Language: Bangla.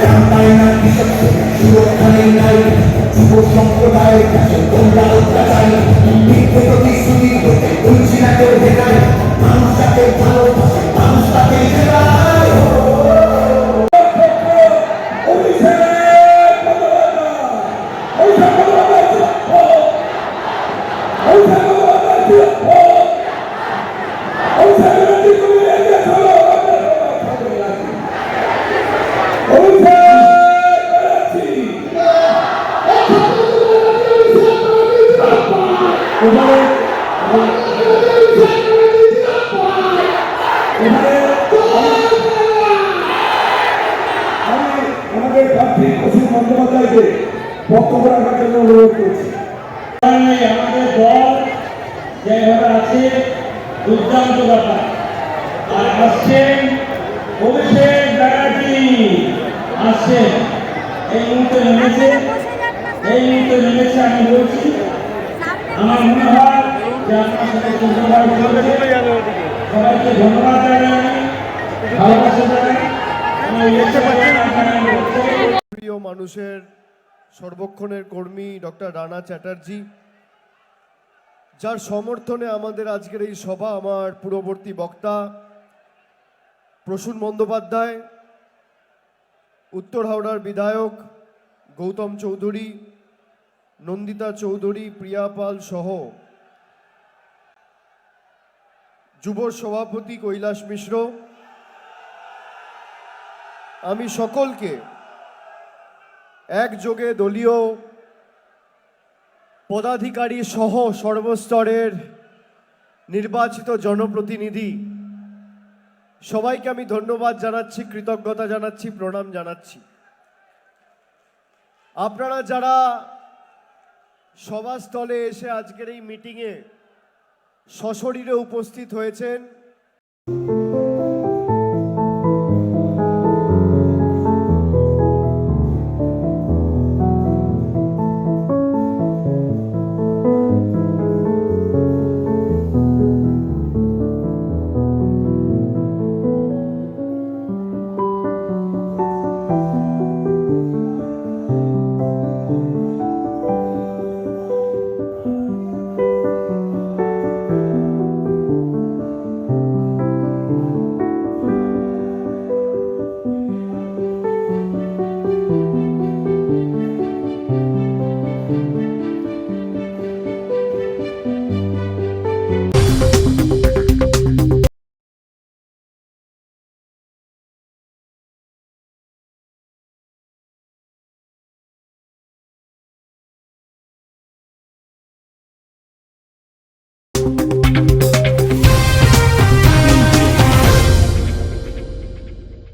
ঠান্ডায় নাই সুরক্ষা নেই নাই যুব সম্প্রদায় তোমরা অত্যাচারী অসীম বন্দ্যোপাধ্যায়কে বক্তব্য রাখার জন্য অনুরোধ করছি। আমাদের দল যেভাবে আছে, দুর্দান্ত ব্যাপার। আর আসছেন অভিষেক ব্যানার্জি। আসছেন এই মুহূর্তে নেমেছে। এই মুহূর্তে নেমেছে, আমি বলছি, আমার মনে হয় যে আপনার সাথে সুন্দরভাবে চলছে সবাইকে ধন্যবাদ জানাই, ভালোবাসা জানাই। আমার ইলেকশন প্রিয় মানুষের সর্বক্ষণের কর্মী ডক্টর রানা চ্যাটার্জি, যার সমর্থনে আমাদের আজকের এই সভা আমার পূর্ববর্তী বক্তা প্রসূন বন্দ্যোপাধ্যায়, উত্তর হাওড়ার বিধায়ক গৌতম চৌধুরী, নন্দিতা চৌধুরী, প্রিয়া পাল সহ যুব সভাপতি কৈলাস মিশ্র। আমি সকলকে একযোগে দলীয় পদাধিকারী সহ সর্বস্তরের নির্বাচিত জনপ্রতিনিধি। সবাইকে আমি ধন্যবাদ জানাচ্ছি, কৃতজ্ঞতা জানাচ্ছি, প্রণাম জানাচ্ছি। আপনারা যারা সভাস্থলে এসে আজকের এই মিটিংয়ে সশরীরে উপস্থিত হয়েছেন